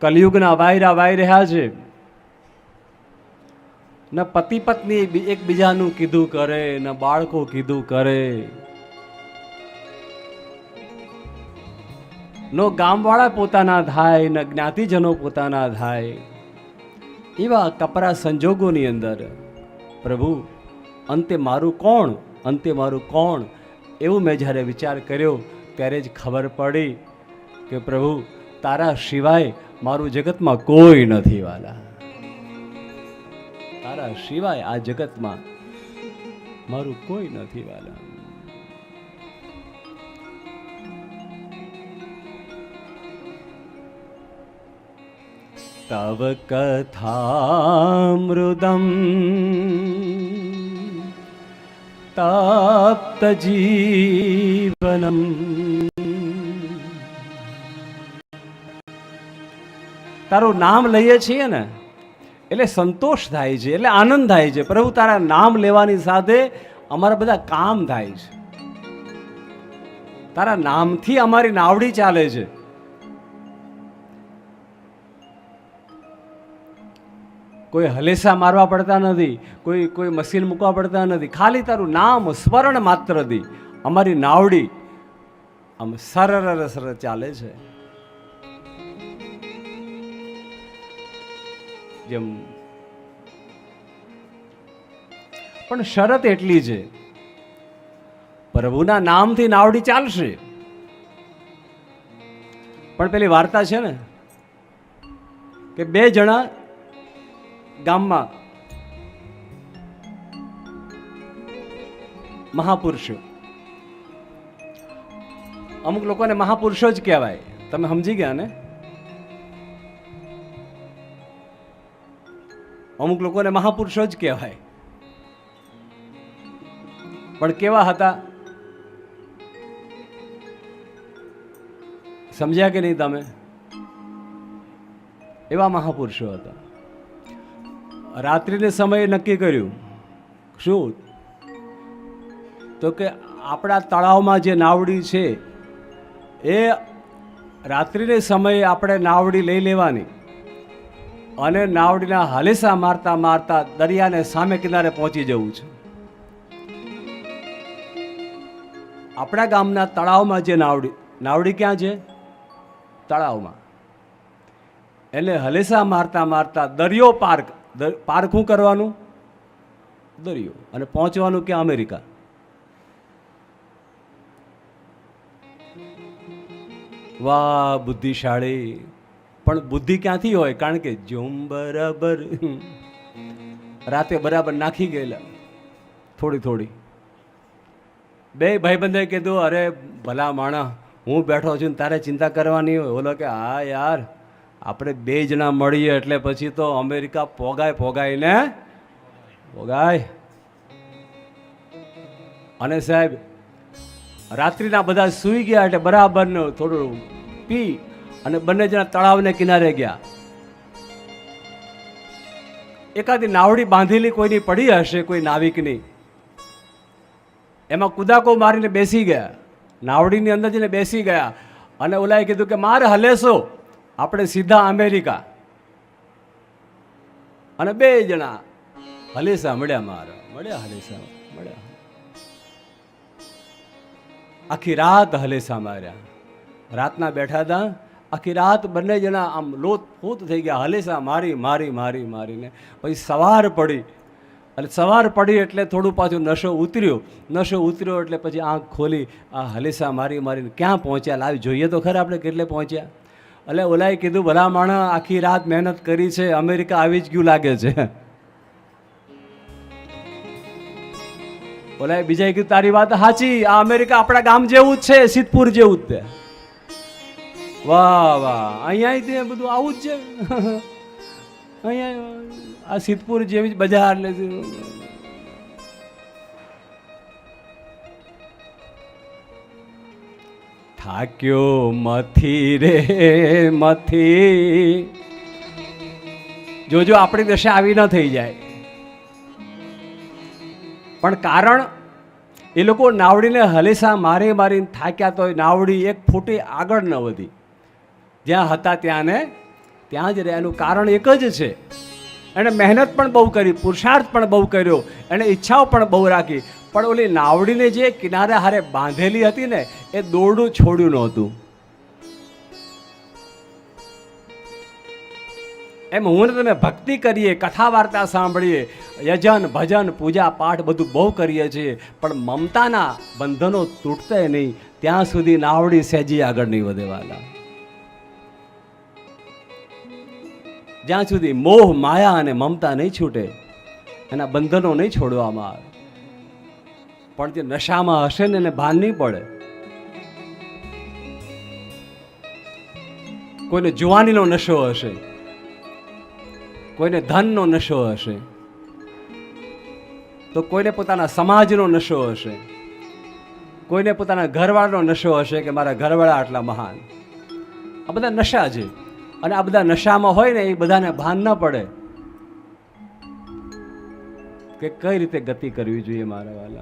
કલયુગના વાયરા Y રહ્યા છે. ન પતિ પત્ની એકબીજાનું કીધું કરે, ન બાળકો કીધું કરે. નો ગામવાળા પોતાના થાય, ન જ્ઞાતિજનો પોતાના થાય. એવા કપરા સંજોગોની અંદર, પ્રભુ, અંતે મારું કોણ? અંતે મારું કોણ? એવું મેં જ્યારે વિચાર કર્યો, ત્યારે જ ખબર પડી કે પ્રભુ, તારા સિવાય મારું જગતમાં કોઈ નથી વાલા. તારા સિવાય આ જગતમાં મારું કોઈ નથી વાલા. તવ કથામૃદમ તાપ્ત જીવનમ તારું નામ લઈએ છીએ ને, એટલે સંતોષ થાય છે, એટલે આનંદ થાય છે. પ્રભુ, તારા નામ લેવાની સાથે અમારા બધા કામ થાય છે. તારા નામથી અમારી નાવડી ચાલે છે. કોઈ હલેસા મારવા પડતા નથી, કોઈ કોઈ મશીન મૂકવા પડતા નથી. ખાલી તારું નામ સ્મરણ માત્રથી અમારી નાવડી આમ સરળ સરળ ચાલે છે. જેમ. પણ શરત એટલી છે, પ્રભુના નામથી નાવડી ચાલશે. પણ પેલી વાર્તા છે ને, કે બે જણા ગામમાં મહાપુરુષો. અમુક લોકોને મહાપુરુષો જ કહેવાય. તમે સમજી ગયા ને? અમુક લોકોને મહાપુરુષો જ કહેવાય. પણ કેવા હતા? સમજ્યા કે નહીં તમે? એવા મહાપુરુષો હતા. રાત્રિને સમયે નક્કી કર્યું. શું? તો કે આપણા તળાવમાં જે નાવડી છે, એ રાત્રિને સમયે આપણે નાવડી લઈ લેવાની. અને નાવડીના હાલેસા મારતા મારતા દરિયાને સામે કિનારે પહોંચી જવું છે. આપણા ગામના તળાવમાં જે નાવડી નાવડી ક્યાં છે? તળાવમાં. એટલે હલેસા મારતા મારતા દરિયો પાર્ક પાર્ક શું કરવાનું? દરિયો. અને પહોંચવાનું ક્યાં? અમેરિકા. વાહ, બુદ્ધિશાળી. પણ બુદ્ધિ ક્યાંથી હોય? કારણ કે જોમ બરાબર. રાતે બરાબર નાખી ગયેલા. થોડી થોડી. બે ભાઈબંધે કીધું, અરે ભલા માણા હું બેઠો છું તારે ચિંતા કરવાની હોય. ઓલો કે, હા યાર, આપણે બે જણા મળીએ એટલે પછી તો અમેરિકા પોગાય પોગાય ને પોગાય. અને સાહેબ, રાત્રિના બધા સૂઈ ગયા એટલે બરાબરનું થોડું પી. અને બંને જણા તળાવને કિનારે ગયા. એકાદી નાવડી બાંધેલી કોઈની પડી હશે, કોઈ નાવિકની. એમાં કુદાકો મારીને બેસી ગયા. નાવડીની અંદર જઈને બેસી ગયા અને ઓલાએ કીધું કે, મારે હલેસો આપણે સીધા અમેરિકા. અને બે જણા, હલેસા મળ્યા મારા, મળ્યા હલેસા, મળ્યા. આખી રાત હલેસા માર્યા. રાતના બેઠા હતા આખી રાત બંને જણા આમ લોત ફૂત થઈ ગયા. હલેસા મારી મારી મારી, મારીને. પછી સવાર પડી. અને સવાર પડી એટલે થોડું પાછું નશો ઉતર્યો. નશો ઉતર્યો એટલે પછી આંખ ખોલી. આ હલેસા મારી, મારીને ક્યાં પહોંચ્યા? લાવી, જોઈએ તો ખરા આપણે કેટલે પહોંચ્યા. એટલે ઓલાએ કીધું ભલા માણસ આખી રાત મહેનત કરી છે, અમેરિકા આવી જ ગયું લાગે છે. ઓલાએ બીજાએ કીધું, તારી વાત સાચી. આ અમેરિકા આપણા ગામ જેવું જ છે, સિદ્ધપુર જેવું જ છે. વાહ વાહ. અહીંયા તે બધું આવું જ છે? અહીંયા આ સિદ્ધપુર જેવી જ બજાર લેશે થાક્યો મથી રે મથી. જોજો, આપણી દશા આવી ન થઈ જાય. પણ કારણ, એ લોકો નાવડીને હલેસા મારી મારીને થાક્યા તો નાવડી એક ફૂટી આગળ ન વધી. જ્યાં હતા ત્યાં ને ત્યાં જ રહે એનું કારણ એક જ છે. એણે મહેનત પણ બહુ કરી, પુરુષાર્થ પણ બહુ કર્યો, એણે ઈચ્છાઓ પણ બહુ રાખી. પણ ઓલી નાવડીને જે કિનારે હારે બાંધેલી હતી ને, એ દોરડું છોડ્યું નહોતું. એમ હું તમે ભક્તિ કરીએ, કથા વાર્તા સાંભળીએ, યજન, ભજન, પૂજા, પાઠ બધું બહુ કરીએ છીએ, પણ મમતાના બંધનો તૂટતા નહીં. ત્યાં સુધી નાવડી સહેજી આગળ નહીં વધેવાલા જ્યાં સુધી મોહ, માયા અને મમતા નહીં છૂટે, એના બંધનો નહીં છોડવામાં આવે. પણ જે નશામાં હશે ને એને ભાન નહીં પડે. કોઈને જુવાનીનો નશો હશે, કોઈને ધનનો નશો હશે, તો કોઈને પોતાના સમાજનો નશો હશે, કોઈને પોતાના ઘરવાળાનો નશો હશે કે મારા ઘરવાળા આટલા મહાન. આ બધા નશા છે. અને આ બધા નશામાં હોય ને એ બધાને ભાન ન પડે. કે કઈ રીતે ગતિ કરવી જોઈએ મારા વાલા